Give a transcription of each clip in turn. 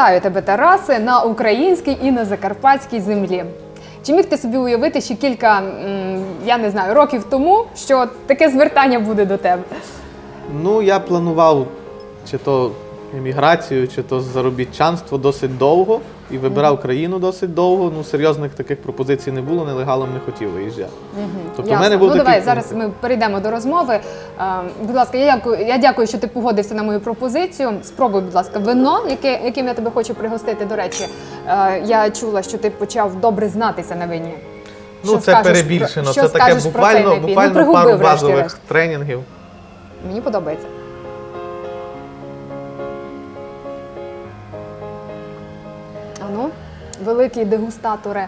Вітаю тебе, Тарасе, на українській і на закарпатській землі. Чи міг ти собі уявити ще кілька, я не знаю, років тому, що таке звертання буде до тебе? Ну, я планував чи то еміграцію, чи то заробітчанство досить довго і вибирав країну досить довго. Ну, серйозних таких пропозицій не було, нелегалом не хотів виїжджати. Тобто, в мене був ну такий давай зараз ми перейдемо до розмови. Е, будь ласка, я дякую, я дякую, що ти погодився на мою пропозицію. Спробуй, будь ласка, вино, яке, яким я тебе хочу пригостити. До речі, е, я чула, що ти почав добре знатися на вині. Ну, Що це скажеш перебільшено. що це таке буквально. Ну, буквально пригуби, пару базових тренінгів. Мені подобається. Ану, великі дегустатори.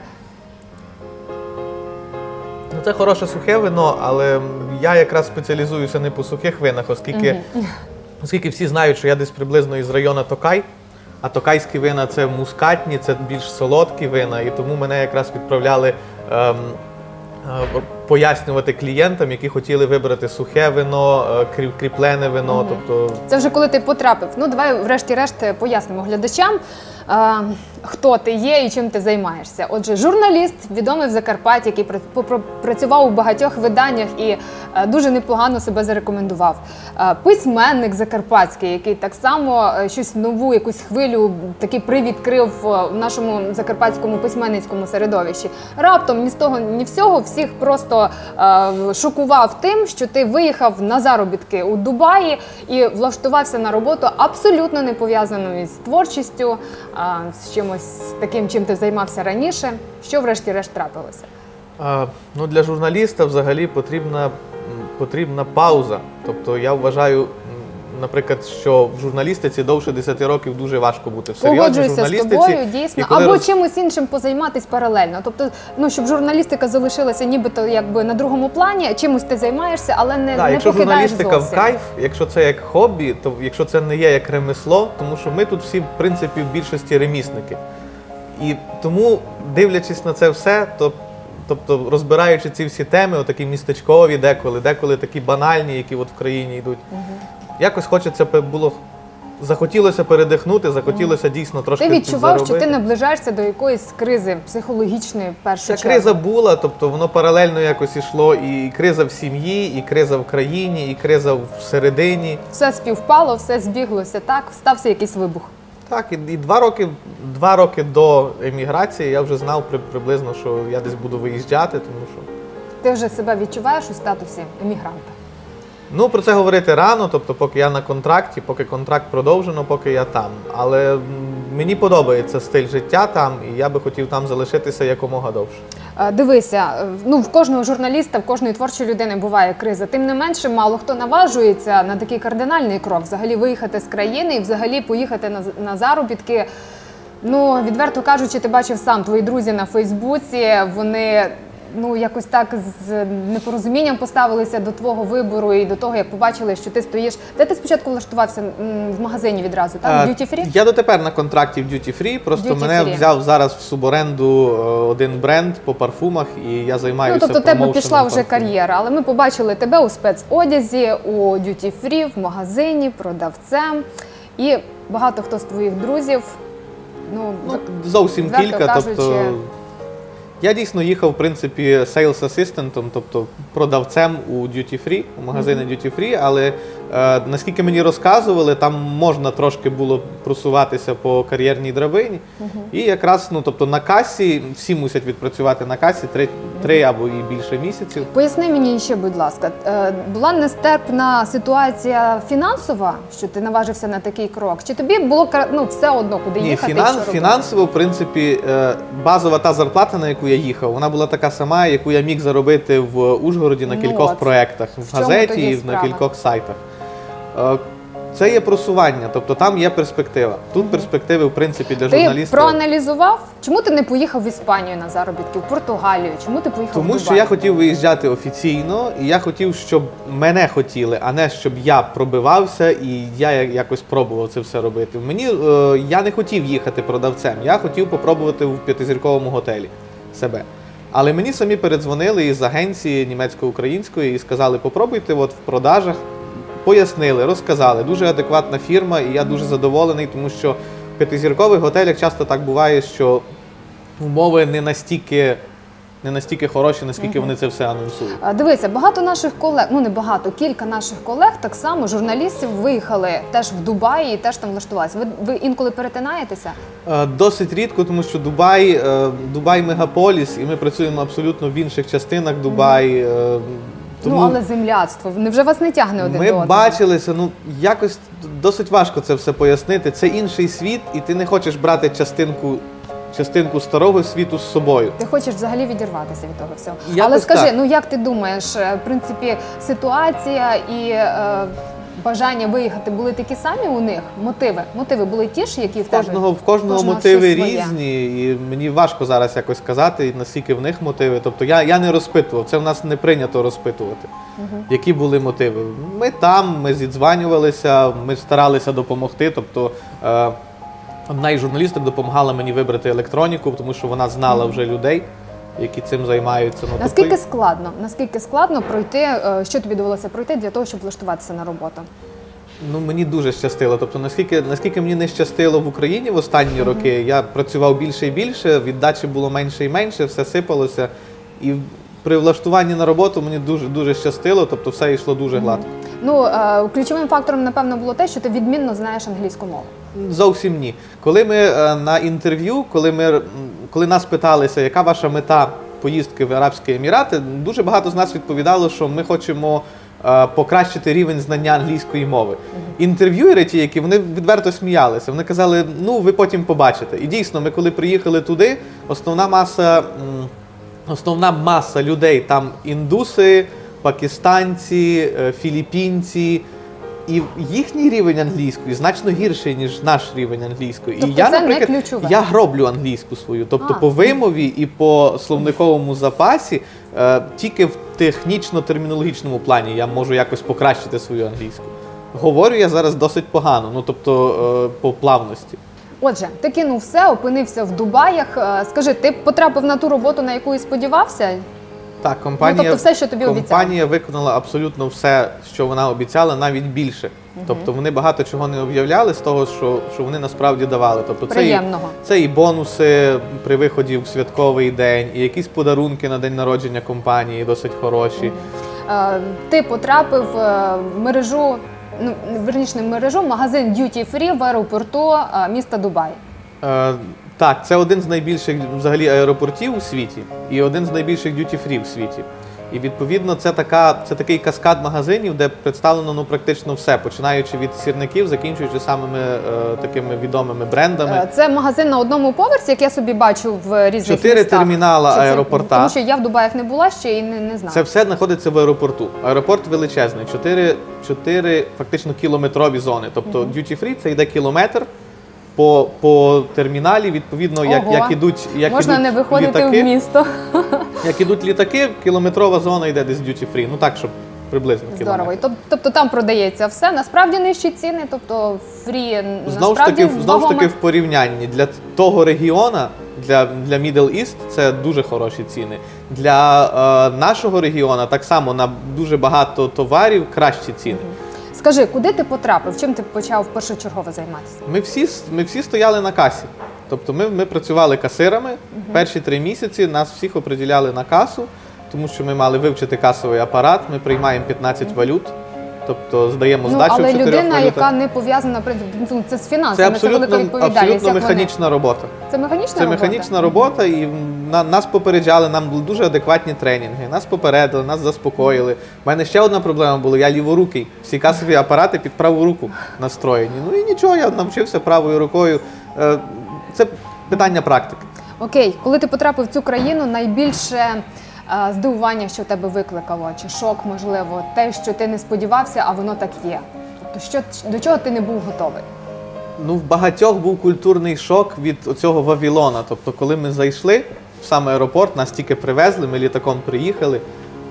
Ну, це хороше сухе вино, але я якраз спеціалізуюся не по сухих винах, оскільки, оскільки всі знають, що я десь приблизно із району Токай. А токайські вина це мускатні, це більш солодкі вина, і тому мене якраз відправляли ем, е, пояснювати клієнтам, які хотіли вибрати сухе вино, е, кріп- кріплене вино. Тобто Це вже коли ти потрапив. Ну, давай, врешті-решт, пояснимо глядачам, е, хто ти є і чим ти займаєшся. Отже, журналіст, відомий в Закарпатті, який працював у багатьох виданнях і е, дуже непогано себе зарекомендував. Е, Письменник закарпатський, який так само е, щось нову, якусь хвилю, такий привідкрив в нашому закарпатському письменницькому середовищі. Раптом ні з того, ні всього всіх просто шокував тим, що ти виїхав на заробітки у Дубаї і влаштувався на роботу абсолютно не пов'язану із творчістю, з чимось таким, чим ти займався раніше. Що врешті-решт трапилося? А, Ну, для журналіста взагалі потрібна, потрібна пауза. Тобто я вважаю, наприклад, що в журналістиці довше 10 років дуже важко бути в серйозній Погоджуюся з журналістиці. тобою, дійсно, І коли або роз- чимось іншим позайматись паралельно. Тобто, ну щоб журналістика залишилася нібито якби на другому плані, чимось ти займаєшся, але не, Так, не якщо покидаєш журналістика зовсім. в кайф, якщо це як хобі, то якщо це не є як ремесло, тому що ми тут всі, в принципі, в більшості ремісники. І тому, дивлячись на це все, то, тобто розбираючи ці всі теми, отакі містечкові деколи, деколи такі банальні, які от в країні йдуть, якось хочеться пе- було. Захотілося передихнути, захотілося дійсно трошки Ти відчував, що ти наближаєшся до якоїсь кризи психологічної в першу Ця чергу. криза була, тобто воно паралельно якось ішло, і криза в сім'ї, і криза в країні, і криза всередині. Все співпало, все збіглося так, стався якийсь вибух. Так, і, і два роки, два роки до еміграції я вже знав при, приблизно, що я десь буду виїжджати, тому що Ти вже себе відчуваєш у статусі емігранта. Ну про це говорити рано, тобто, поки я на контракті, поки контракт продовжено, поки я там. Але мені подобається стиль життя там, і я би хотів там залишитися якомога довше. Е, Дивися, е, ну в кожного журналіста, в кожної творчої людини буває криза. Тим не менше, мало хто наважується на такий кардинальний крок, взагалі виїхати з країни і взагалі поїхати на, на заробітки. Ну, відверто кажучи, ти бачив сам твої друзі на Фейсбуці. Вони ну якось так з непорозумінням поставилися до твого вибору і до того, як побачили, що ти стоїш. Де ти спочатку влаштувався М, в магазині відразу? Так, Е, Duty Free? Я дотепер на контракті в Duty Free, просто Duty мене Free. взяв зараз в суборенду е, один бренд по парфумах, і я займаюся. Ну, тобто в тебе промоушеном пішла вже парфумів. кар'єра, але ми побачили тебе у спецодязі, у Duty Free, в магазині, продавцем. І багато хто з твоїх друзів. Ну, Ну, зовсім Відверто кілька. кажучи- Тобто, я дійсно їхав, в принципі, sales assistant, тобто продавцем у Duty Free, у магазини Duty Free, але наскільки мені розказували, там можна трошки було просуватися по кар'єрній драбині. І якраз ну, тобто, на касі всі мусять відпрацювати на касі три, три або і більше місяців. поясни мені ще, будь ласка, е, була нестерпна ситуація фінансова, що ти наважився на такий крок? Чи тобі було ну, все одно, куди Ні, їхати? і що фінансово, в принципі, е, базова та зарплата, на яку я їхав, вона була така сама, яку я міг заробити в Ужгороді на Ну кількох от. проєктах, В в газеті і на справа? кількох сайтах. Е, Це є просування, тобто там є перспектива. Тут перспективи, в принципі, для Ти журналіста. проаналізував, чому ти не поїхав в Іспанію на заробітки, в Португалію? Чому ти поїхав в Тому Дубай? що я хотів виїжджати офіційно, і я хотів, щоб мене хотіли, а не щоб я пробивався і я якось пробував це все робити. Мені е, я не хотів їхати продавцем, я хотів попробувати в п'ятизірковому готелі себе. Але мені самі передзвонили із агенції німецько-української і сказали: попробуйте от в продажах. Пояснили, розказали. Дуже адекватна фірма, і я дуже задоволений, тому що в п'ятизіркових готелях часто так буває, що умови не настільки, не настільки хороші, наскільки вони це все анонсують. Дивися, багато наших колег, ну не багато, кілька наших колег, так само журналістів виїхали теж в Дубаї і теж там влаштувалися. Ви, ви інколи перетинаєтеся? Е, Досить рідко, тому що Дубай, е, Дубай мегаполіс, і ми працюємо абсолютно в інших частинах Дубай. е, Тому Ну але земляцтво. Невже вас не тягне один ми до одного? бачилися, ну якось досить важко це все пояснити. Це інший світ, і ти не хочеш брати частинку, частинку старого світу з собою. Ти хочеш взагалі відірватися від того всього. Якось Але скажи, так. ну як ти думаєш, е, в принципі, ситуація і е, бажання виїхати були такі самі у них? Мотиви? Мотиви були ті ж, які в В кожного, тебе? в кожного, Кожного мотиви різні, і мені важко зараз якось сказати, наскільки в них мотиви. Тобто я, я не розпитував, це в нас не прийнято розпитувати, які були мотиви. Ми там, ми зідзванювалися, ми старалися допомогти. Тобто е, одна із журналісток допомагала мені вибрати електроніку, тому що вона знала вже людей, які цим займаються. Ну, тобто, Наскільки складно? Наскільки складно пройти? е, Що тобі довелося пройти для того, щоб влаштуватися на роботу? Ну мені дуже щастило. Тобто, наскільки наскільки мені не щастило в Україні в останні роки, я працював більше і більше, віддачі було менше і менше, все сипалося. І при влаштуванні на роботу мені дуже дуже щастило, тобто все йшло дуже гладко. Ну е, ключовим фактором, напевно, було те, що ти відмінно знаєш англійську мову. Зовсім ні. Коли ми е, на інтерв'ю, коли ми коли нас питалися, яка ваша мета поїздки в Арабські Емірати, дуже багато з нас відповідало, що ми хочемо е, покращити рівень знання англійської мови. Інтерв'юери, ті, які вони відверто сміялися, вони казали, ну ви потім побачите. І дійсно, ми коли приїхали туди, основна маса, основна маса людей там індуси, пакистанці, е, філіппінці. І їхній рівень англійської значно гірший, ніж наш рівень англійської. Тобто і я, це не наприклад, ключове? я гроблю англійську свою. Тобто А. по вимові і по словниковому запасі е, тільки в технічно-термінологічному плані я можу якось покращити свою англійську. Говорю я зараз досить погано, ну тобто е, по плавності. Отже, ти кинув все, опинився в Дубаях. Е, Скажи, ти потрапив на ту роботу, на яку і сподівався? Так, компанія, Ну, тобто все, що тобі компанія виконала абсолютно все, що вона обіцяла, навіть більше. Тобто вони багато чого не об'являли з того, що, що вони насправді давали. Тобто це і, це і бонуси при виході в святковий день, і якісь подарунки на день народження компанії досить хороші. Е, Ти потрапив е, в мережу, ну верніше не в мережу, магазин Duty Free в аеропорту е, міста Дубай. Е, так, це один з найбільших взагалі аеропортів у світі і один з найбільших дюті-фрі в світі. І відповідно це така, це такий каскад магазинів, де представлено ну практично все, починаючи від сірників, закінчуючи самими е, такими відомими брендами. Е, Це магазин на одному поверсі, як я собі бачу в різних Чотири містах. термінала Чи це- аеропорта. Тому що я в Дубаях не була ще і не, не знаю. Це все знаходиться в аеропорту. Аеропорт величезний, чотири, чотири фактично кілометрові зони. Тобто duty-free це йде кілометр. По, по терміналі, відповідно, як, Ого. як ідуть, як Можна ідуть не виходити літаки, в місто. Як ідуть літаки, кілометрова зона йде десь duty free. Ну так, щоб приблизно Здорово. Кілометр. тоб- Тобто там продається все. Насправді нижчі ціни, тобто фрі Знову ж таки, знову ж таки, в порівнянні для того регіона, для, для Middle East це дуже хороші ціни. Для е, нашого регіону так само на дуже багато товарів кращі ціни. Скажи, куди ти потрапив? Чим ти почав першочергово займатися? Ми всі, ми всі стояли на касі. Тобто ми, ми працювали касирами. Перші три місяці нас всіх оприділяли на касу, тому що ми мали вивчити касовий апарат, ми приймаємо 15 валют, тобто здаємо Ну, здачу в але людина, валютах. яка не пов'язана принципі, ну, це з Це фінансами, це, велика абсолютно, абсолютно як вони. механічна робота. Це механічна Це робота? механічна робота, і на, нас попереджали, нам були дуже адекватні тренінги. Нас попередили, нас заспокоїли. У мене ще одна проблема була, я ліворукий. Всі касові апарати під праву руку настроєні. Ну і нічого, я навчився правою рукою. Е, Це питання практики. Окей, коли ти потрапив в цю країну, найбільше здивування, що в тебе викликало, чи шок, можливо, те, що ти не сподівався, а воно так є. Тобто, що до чого ти не був готовий? Ну, в багатьох був культурний шок від цього Вавілона. Тобто, коли ми зайшли в сам аеропорт, нас тільки привезли, ми літаком приїхали.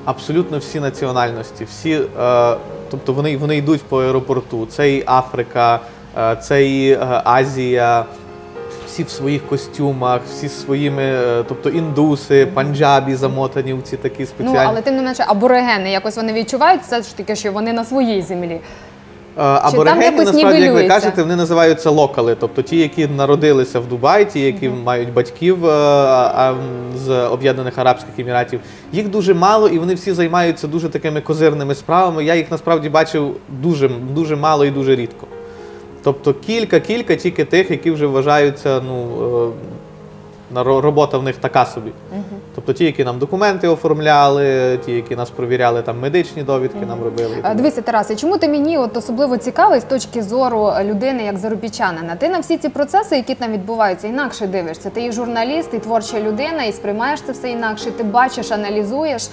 Абсолютно всі національності, всі, е, тобто вони, вони йдуть по аеропорту. Це і Африка, е, це і е, Азія, всі в своїх костюмах, всі своїми, е, тобто індуси, панджабі замотані в ці такі спеціальні. Ну, але тим не менше, аборигени якось вони відчувають все ж таки, що вони на своїй землі. Аборигені, якось насправді, як ви кажете, вони називаються локали, тобто ті, які народилися в Дубаї, ті, які мають батьків е, з Об'єднаних Арабських Еміратів. Їх дуже мало, і вони всі займаються дуже такими козирними справами. Я їх насправді бачив дуже, дуже мало і дуже рідко. Тобто кілька-кілька тільки тих, які вже вважаються, ну, е, робота в них така собі. Тобто ті, які нам документи оформляли, ті, які нас провіряли, там медичні довідки нам робили. Е, Дивися, Тарасе, чому ти мені от особливо цікавий з точки зору людини як заробітчанина? Ти на всі ці процеси, які там відбуваються, інакше дивишся. Ти і журналіст, і творча людина, і сприймаєш це все інакше. Ти бачиш, аналізуєш.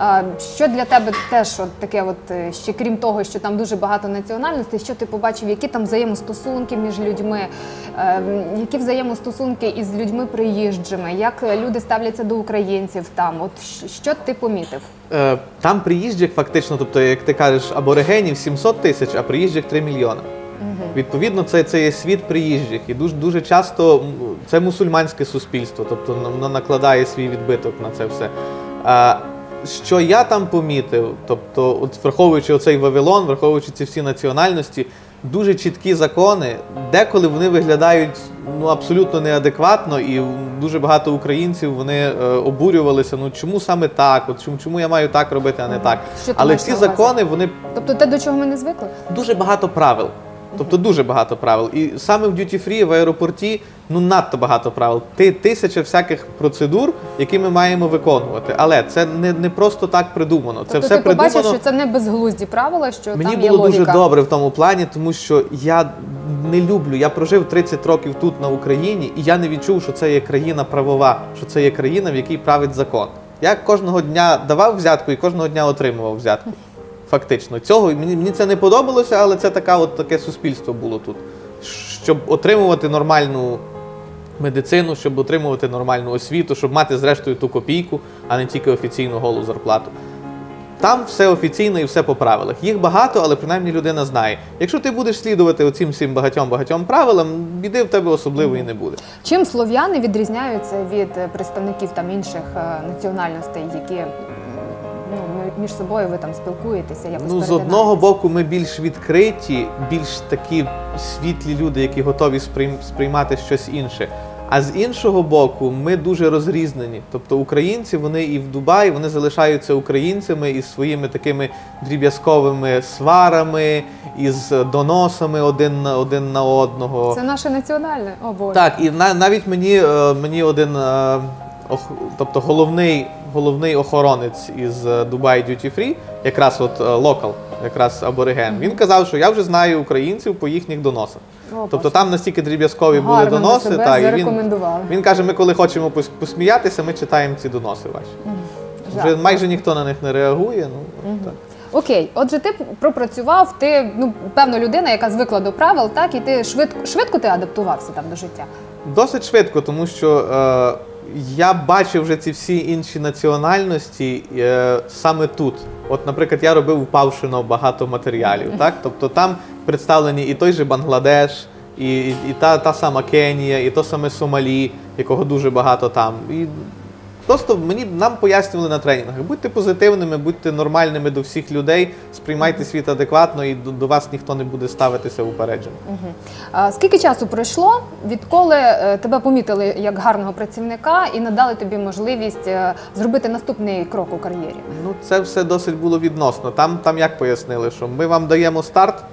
Е, Що для тебе теж от таке, от е, ще крім того, що там дуже багато національностей, що ти побачив, які там взаємостосунки між людьми, е, які взаємостосунки із людьми приїжджими, як люди ставляться до українців там? От що ти помітив? Е, Там приїжджих фактично, тобто, як ти кажеш, аборигенів 700 тисяч, а приїжджих 3 мільйони. Відповідно, це, це є світ приїжджих, і дуже дуже часто це мусульманське суспільство, тобто воно накладає свій відбиток на це все. А, що я там помітив, тобто, от враховуючи оцей Вавилон, враховуючи ці всі національності, дуже чіткі закони, деколи вони виглядають ну абсолютно неадекватно, і дуже багато українців вони е, обурювалися. Ну чому саме так? От чому, чому я маю так робити, а не так? Що Але ці закони вони Тобто те, до чого ми не звикли? дуже багато правил. Тобто дуже багато правил. І саме в Duty Free в аеропорті ну надто багато правил. Ти тисяча всяких процедур, які ми маємо виконувати. Але це не, не просто так придумано. Це тобто все ти побачив, придумано. що це не безглузді правила, що Мені там є було логіка. дуже добре в тому плані, тому що я не люблю. Я прожив 30 років тут на Україні, і я не відчув, що це є країна правова, що це є країна, в якій править закон. Я кожного дня давав взятку і кожного дня отримував взятку. Фактично, цього мені, мені це не подобалося, але це така, от таке суспільство було тут. Щоб отримувати нормальну медицину, щоб отримувати нормальну освіту, щоб мати зрештою ту копійку, а не тільки офіційну голу зарплату. Там все офіційно і все по правилах. Їх багато, але принаймні людина знає. Якщо ти будеш слідувати оцим всім багатьом багатьом правилам, біди в тебе особливої не буде. Чим слов'яни відрізняються від представників там інших е, національностей, які ну, ми- між собою ви там спілкуєтеся, якось Ну, з одного боку, ми більш відкриті, більш такі світлі люди, які готові сприйм- сприймати щось інше. А з іншого боку, ми дуже розрізнені. Тобто українці, вони і в Дубаї вони залишаються українцями із своїми такими дріб'язковими сварами, із доносами один на один на одного. Це наше національне. О Так, і на, навіть мені, е, мені один, е, тобто головний, головний охоронець із е, Dubai Duty Free, якраз от локал, якраз абориген, він казав, що я вже знаю українців по їхніх доносах. О, Тобто там настільки дріб'язкові були доноси, себе та, і він, він каже, ми коли хочемо посміятися, ми читаємо ці доноси ваші. Вже майже ніхто на них не реагує. Ну, так. Окей, отже, ти пропрацював, ти ну певно людина, яка звикла до правил, так і ти швидко швидко ти адаптувався там до життя. Досить швидко, тому що е, я бачив вже ці всі інші національності е, саме тут. От, наприклад, я робив у Павшино багато матеріалів, так? Тобто там представлені і той же Бангладеш, і, і, і та, та сама Кенія, і то саме Сомалі, якого дуже багато там. І Просто мені нам пояснювали на тренінгах, будьте позитивними, будьте нормальними до всіх людей, сприймайте світ адекватно, і до, до вас ніхто не буде ставитися упереджено. А, скільки часу пройшло, відколи е, тебе помітили як гарного працівника і надали тобі можливість е, зробити наступний крок у кар'єрі? Ну, це все досить було відносно. Там, там як пояснили, що ми вам даємо старт,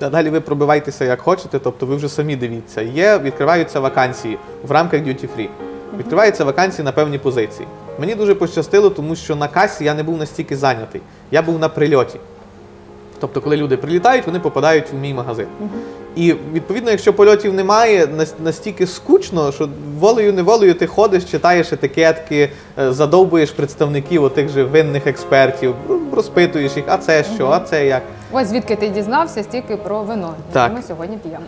а далі ви пробивайтеся як хочете, тобто ви вже самі дивіться. Є, відкриваються вакансії в рамках Duty Free. Відкриваються вакансії на певні позиції. Мені дуже пощастило, тому що на касі я не був настільки зайнятий. Я був на прильоті. Тобто, коли люди прилітають, вони попадають в мій магазин. І відповідно, якщо польотів немає, настільки скучно, що волею-неволею ти ходиш, читаєш етикетки, е, задовбуєш представників отих же винних експертів, розпитуєш їх, а це що, а це як. Ось звідки ти дізнався стільки про вино, Так. яке ми сьогодні п'ємо.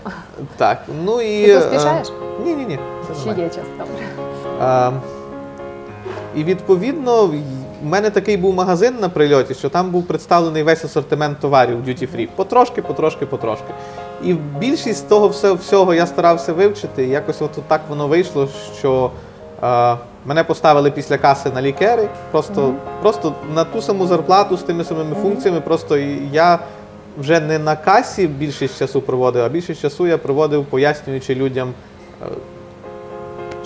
Так, ну і. Ти поспішаєш? Ні, ні, ні. Ще є час, добре. А, і відповідно, в мене такий був магазин на прильоті, що там був представлений весь асортимент товарів duty free. Потрошки, потрошки, потрошки. І більшість того всього я старався вивчити. І якось от так воно вийшло, що е, мене поставили після каси на лікери, просто, просто на ту саму зарплату з тими самими функціями. Просто я вже не на касі більшість часу проводив, а більшість часу я проводив, пояснюючи людям, е,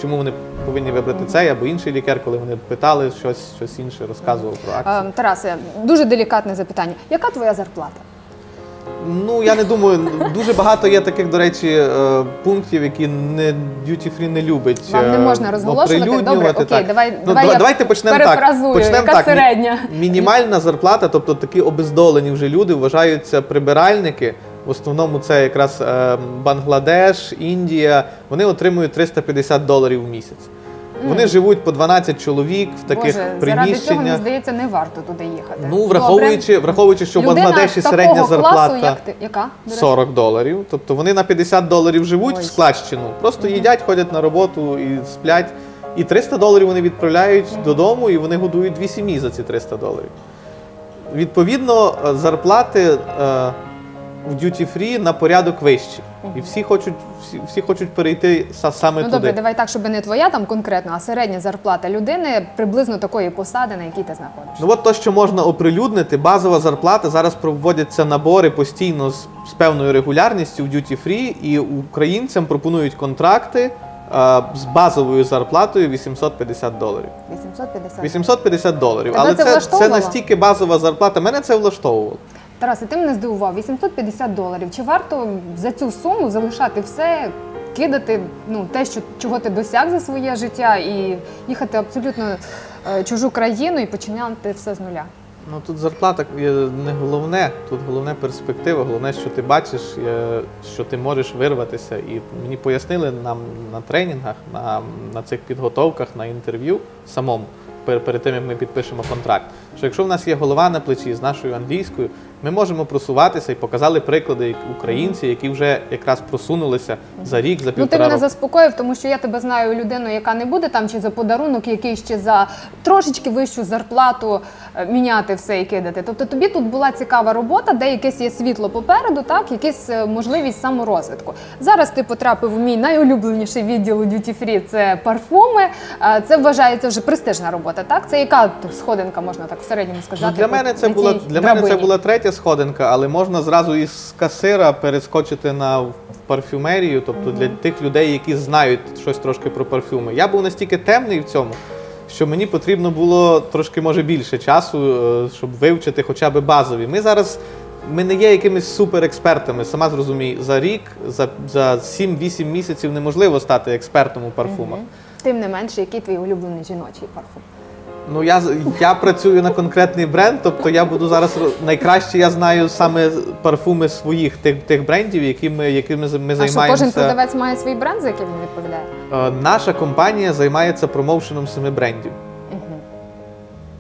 чому вони повинні вибрати цей або інший лікар, коли вони питали щось, щось інше, розказував про акцію. Е, Тарасе, дуже делікатне запитання. Яка твоя зарплата? Ну я не думаю, дуже багато є таких, до речі, е, пунктів, які не duty free не любить. Вам не е, можна розголошувати? Добре, окей, так. давай- ну, давай да- я давайте почнемо так. перефразую, Почнемо яка так. Середня? Мінімальна зарплата, тобто такі обездолені вже люди, вважаються прибиральники. В основному це якраз е, Бангладеш, Індія. Вони отримують 350 доларів в місяць. Вони живуть по 12 чоловік в таких Боже, заради цього, приміщеннях. мені здається, не варто туди їхати. Ну, враховуючи, враховуючи, що в Бангладеші середня класу, зарплата як ти. Яка? 40 доларів. Тобто вони на 50 доларів живуть Ой. в складщину, просто їдять, ходять на роботу і сплять. І 300 доларів вони відправляють додому, і вони годують дві сім'ї за ці 300 доларів. Відповідно, е, зарплати е, в duty free на порядок вищі. І всі хочуть, всі, всі хочуть перейти са- саме Ну туди. добре, давай так, щоб не твоя там конкретно, а середня зарплата людини приблизно такої посади, на якій ти знаходишся. Ну от то, що можна оприлюднити, базова зарплата. Зараз проводяться набори постійно з, з певною регулярністю в duty free, і українцям пропонують контракти е, з базовою зарплатою 850 доларів. 850. 850 доларів. Тебе Але це це, це влаштовувало? настільки базова зарплата. Мене це влаштовувало. Тарасе, ти мене здивував. 850 доларів. Чи варто за цю суму залишати все, кидати ну, те, що, чого ти досяг за своє життя, і їхати абсолютно е, чужу країну і починати все з нуля? Ну тут зарплата не головне, тут головне перспектива, головне, що ти бачиш, е, що ти можеш вирватися. І мені пояснили нам на тренінгах, на, на цих підготовках, на інтерв'ю самому. Перед тим як ми підпишемо контракт, що якщо в нас є голова на плечі з нашою англійською, ми можемо просуватися і показали приклади українці, які вже якраз просунулися за рік, за Ну, ти мене року. заспокоїв, тому що я тебе знаю людину, яка не буде там чи за подарунок, який ще за трошечки вищу зарплату міняти все і кидати. Тобто тобі тут була цікава робота, де якесь є світло попереду, так, якась е, можливість саморозвитку. Зараз ти потрапив у мій найулюбленіший відділ у Duty Free – це парфуми. Е, Це вважається вже престижна робота. Так, це яка сходинка, можна так в середньому сказати? Ну, для мене це була для мене це була третя сходинка, але можна зразу із касира перескочити на парфюмерію, тобто для тих людей, які знають щось трошки про парфюми. Я був настільки темний в цьому, що мені потрібно було трошки може більше часу, е, щоб вивчити хоча б базові. Ми зараз. Ми не є якимись суперекспертами. Сама зрозумій, за рік, за, за 7-8 місяців неможливо стати експертом у парфумах. Тим не менше, який твій улюблений жіночий парфум? Ну я я працюю на конкретний бренд, тобто я буду зараз найкраще я знаю саме парфуми своїх тих тих брендів, якими якими ми А що кожен продавець має свій бренд, за який він відповідає? Е, Наша компанія займається промоушеном семи брендів.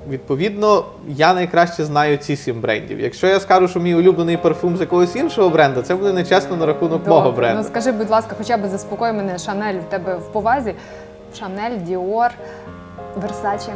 Відповідно, я найкраще знаю ці сім брендів. Якщо я скажу, що мій улюблений парфум з якогось іншого бренду, це буде нечесно на рахунок мого бренду. Ну скажи, будь ласка, хоча б заспокой мене Шанель в тебе в повазі. Шанель, Діор, Версачі.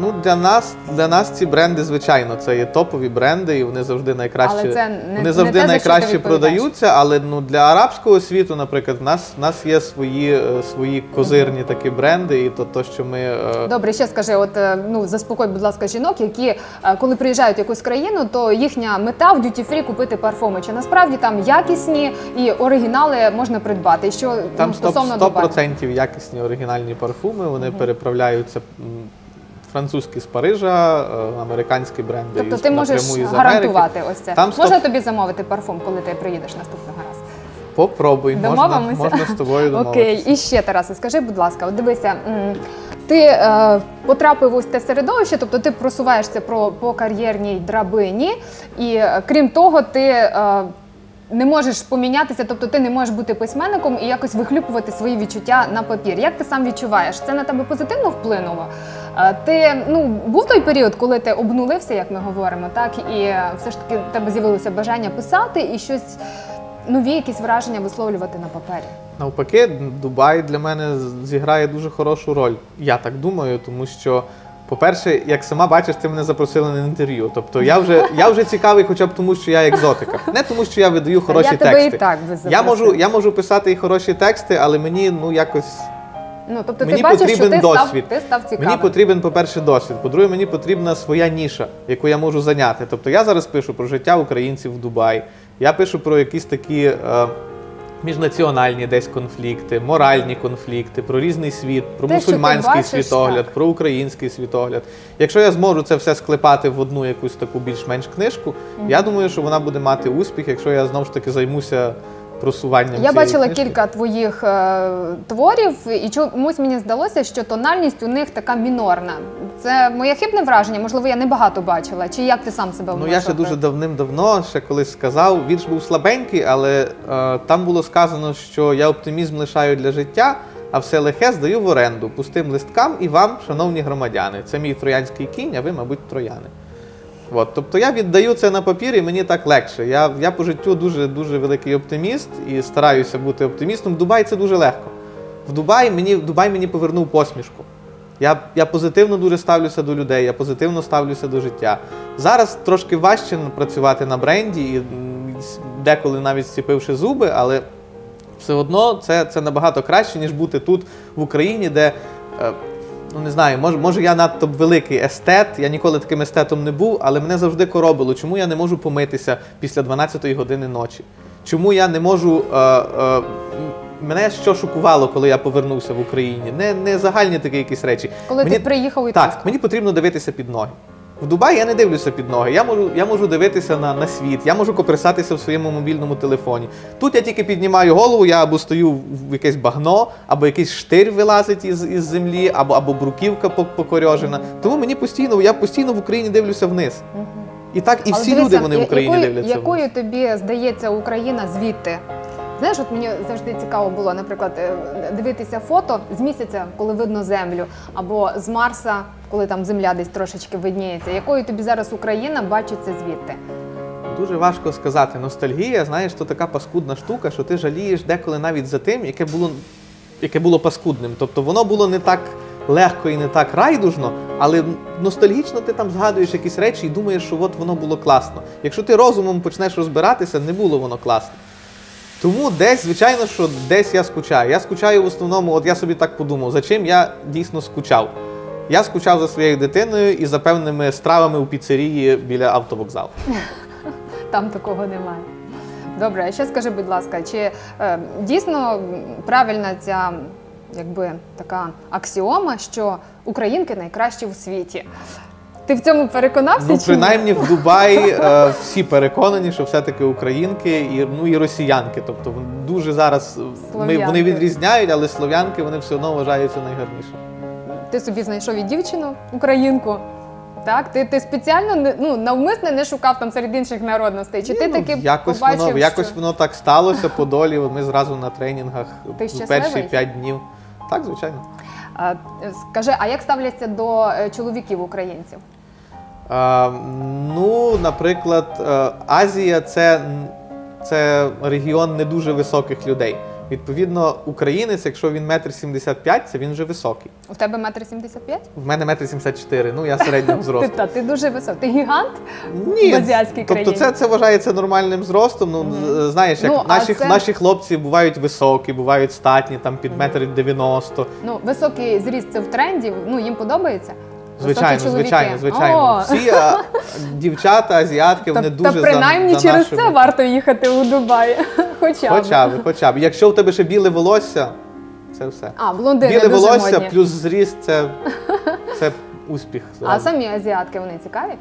Ну для нас для нас ці бренди, звичайно, це є топові бренди, і вони завжди найкраще Але це не- вони не завжди те, за що ти найкраще продаються. Але ну для арабського світу, наприклад, в нас в нас є свої, е, свої козирні такі бренди, і то, то що ми е, Добре, ще скажи, от е, ну заспокой, будь ласка, жінок, які коли приїжджають в якусь країну, то їхня мета в duty free купити парфуми. Чи насправді там якісні і оригінали можна придбати? І що там ну, 100%, стосовно до парфумів? 100% якісні оригінальні парфуми. Вони переправляються. Французькі з Парижа, е, американські бренди Тобто із- ти можеш із гарантувати ось це. Там Можна 100% тобі замовити парфум, коли ти приїдеш наступного разу? Попробуй, можна, Домовимося? можна з тобою домовитися. Окей, і ще Тарасе, скажи, будь ласка, от дивися, ти е, потрапив ось те середовище, тобто ти просуваєшся про, по кар'єрній драбині, і е, крім того, ти. Е, не можеш помінятися, тобто ти не можеш бути письменником і якось вихлюпувати свої відчуття на папір. Як ти сам відчуваєш? Це на тебе позитивно вплинуло? Ти ну був той період, коли ти обнулився, як ми говоримо, так і е, все ж таки в тебе з'явилося бажання писати і щось нові якісь враження висловлювати на папері. Навпаки, Дубай для мене зіграє дуже хорошу роль. Я так думаю, тому що, по-перше, як сама бачиш, ти мене запросила на інтерв'ю. Тобто я вже, я вже цікавий, хоча б тому, що я екзотика. Не тому, що я видаю хороші я тебе тексти. і так би я можу, я можу писати і хороші тексти, але мені ну якось Ну, тобто Мені ти бачиш, що потрібен ти став, досвід. ти став цікавим. Мені потрібен, по-перше, досвід. По-друге, мені потрібна своя ніша, яку я можу зайняти. Тобто я зараз пишу про життя українців в Дубаї. Я пишу про якісь такі е, міжнаціональні десь конфлікти, моральні конфлікти, про різний світ, про Те, мусульманський бачиш, світогляд, так. про український світогляд. Якщо я зможу це все склепати в одну якусь таку більш-менш книжку, я думаю, що вона буде мати успіх, якщо я знову ж таки займуся просуванням. Я бачила книжки. кілька твоїх е, творів, і чомусь мені здалося, що тональність у них така мінорна. Це моє хибне враження, можливо, я не багато бачила. Чи як ти сам себе Ну я ще дуже давним-давно ще колись сказав. Вірш був слабенький, але е, там було сказано, що я оптимізм лишаю для життя, а все лихе здаю в оренду пустим листкам і вам, шановні громадяни. Це мій троянський кінь, а ви, мабуть, трояни. От, тобто я віддаю це на папір, і мені так легше. Я, я по життю дуже дуже великий оптиміст і стараюся бути оптимістом. В Дубаї це дуже легко. В Дубаї мені, Дубай мені повернув посмішку. Я, я позитивно дуже ставлюся до людей, я позитивно ставлюся до життя. Зараз трошки важче працювати на бренді, і деколи навіть зціпивши зуби, але все одно це, це набагато краще, ніж бути тут, в Україні, де. Ну, не знаю, може, може я надто великий естет, я ніколи таким естетом не був, але мене завжди коробило, чому я не можу помитися після 12-ї години ночі? Чому я не можу. Е, е, мене що шокувало, коли я повернувся в Україні? Не, не загальні такі якісь речі. Коли Мені- ти приїхав і Так, мені потрібно дивитися під ноги. В Дубаї я не дивлюся під ноги. Я можу, я можу дивитися на, на світ, я можу копресатися в своєму мобільному телефоні. Тут я тільки піднімаю голову, я або стою в якесь багно, або якийсь штир вилазить із, із землі, або, або бруківка пок- покорьожена. Тому мені постійно, я постійно в Україні дивлюся вниз. І так, і Але всі дивися, люди вони в Україні якою, дивляться. Якою вниз. тобі здається Україна звідти? Знаєш, от мені завжди цікаво було, наприклад, е, дивитися фото з місяця, коли видно землю, або з Марса, коли там земля десь трошечки видніється. Якою тобі зараз Україна бачиться звідти? Дуже важко сказати. Ностальгія, знаєш, то така паскудна штука, що ти жалієш деколи навіть за тим, яке було, яке було паскудним. Тобто воно було не так легко і не так райдужно, але ностальгічно ти там згадуєш якісь речі і думаєш, що от воно було класно. Якщо ти розумом почнеш розбиратися, не було воно класно. Тому десь, звичайно, що десь я скучаю. Я скучаю в основному, от я собі так подумав, за чим я дійсно скучав. Я скучав за своєю дитиною і за певними стравами у піцерії біля автовокзалу. Там такого немає. Добре, а ще скажи, будь ласка, чи е, дійсно правильна ця якби така аксіома, що українки найкращі у світі? Ти в цьому переконався? Ну, чи ні? принаймні в Дубаї е, всі переконані, що все-таки українки і, ну, і росіянки. Тобто дуже зараз е, ми, Слов'янки. вони відрізняють, але слов'янки вони все одно вважаються найгарнішими. Ти собі знайшов і дівчину, українку. Так, ти, ти спеціально не- ну, навмисне не шукав там серед інших народностей. Чи ти Ну, таки якось побачив, воно, що... якось воно так сталося по долі. Ми зразу на тренінгах Ти щасливий? перші п'ять днів. Так, звичайно. А, скажи, а як ставляться до е, чоловіків українців? Ну, наприклад, е, Азія це, це регіон не дуже високих людей. Відповідно, українець, якщо він метр сімдесят п'ять, це він вже високий. У тебе метр сімдесят п'ять? В мене метр сімдесят чотири, ну я середнього Ти, зросту. та, ти дуже високий. Ти гігант? Ні, в азіатській тобто країні. це, це вважається нормальним зростом. Ну, з- знаєш, як Ну, наші, це- наші хлопці бувають високі, бувають статні, там під метр дев'яносто. Ну, високий зріст це в тренді, ну їм подобається. Звичайно, Високі чоловіки. звичайно, звичайно. О! Всі а, дівчата, азіатки, вони Та, дуже та принаймні за, за через нашими. це варто їхати у Дубай. Хоча, б. Хоча б, хоча б. Якщо в тебе ще біле волосся, це все. А, блондини біле дуже волосся модні. плюс зріст це, це успіх. А зразу. самі азіатки вони цікаві?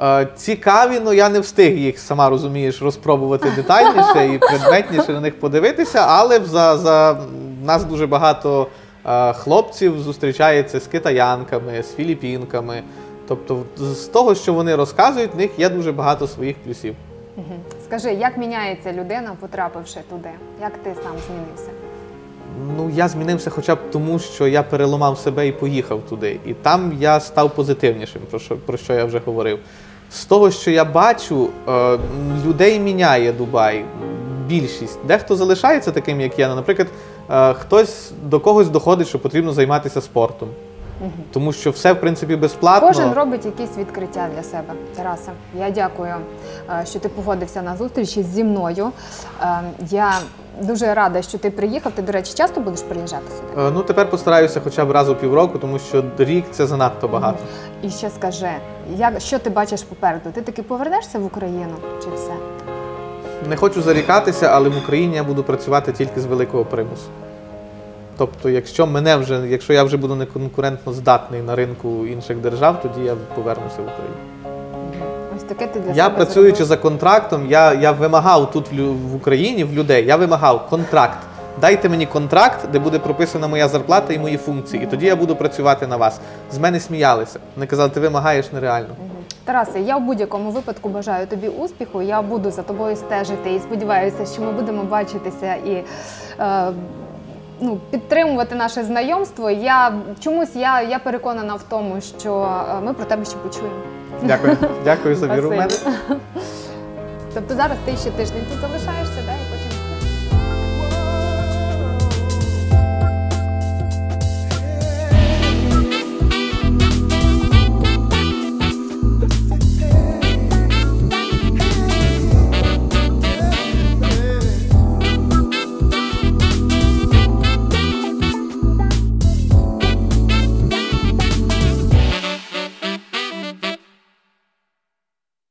Е, Цікаві, але я не встиг їх, сама розумієш, розпробувати детальніше і предметніше на них подивитися, але за, за нас дуже багато е, хлопців зустрічається з китаянками, з філіппінками. Тобто, з того, що вони розказують, в них є дуже багато своїх плюсів. Скажи, як міняється людина, потрапивши туди? Як ти сам змінився? Ну, я змінився хоча б тому, що я переламав себе і поїхав туди. І там я став позитивнішим, про що, про що я вже говорив. З того, що я бачу, е, людей міняє Дубай. Більшість. Дехто залишається таким, як я. Наприклад, е, хтось до когось доходить, що потрібно займатися спортом. Тому що все, в принципі, безплатно. Кожен робить якісь відкриття для себе. Тарасе, я дякую, е, що ти погодився на зустрічі зі мною. Я дуже рада, що ти приїхав. Ти, до речі, часто будеш приїжджати сюди? Е, Ну тепер постараюся хоча б раз у півроку, тому що рік це занадто багато. І ще скажи, як що ти бачиш попереду? Ти таки повернешся в Україну чи все? Не хочу зарікатися, але в Україні я буду працювати тільки з великого примусу. Тобто, якщо мене вже, якщо я вже буду не конкурентно здатний на ринку інших держав, тоді я повернуся в Україну. Таке ти для Я себе працюючи зробив. за контрактом, я, я вимагав тут в Україні в людей, я вимагав контракт. Дайте мені контракт, де буде прописана моя зарплата і мої функції, і тоді я буду працювати на вас. З мене сміялися. Вони казали, ти вимагаєш нереально. Тарасе, я в будь-якому випадку бажаю тобі успіху. Я буду за тобою стежити і сподіваюся, що ми будемо бачитися і е, ну, підтримувати наше знайомство. Я чомусь я, я переконана в тому, що е, ми про тебе ще почуємо. Дякую. Дякую за віру в мене. Тобто зараз ти ще тиждень тут залишаєшся?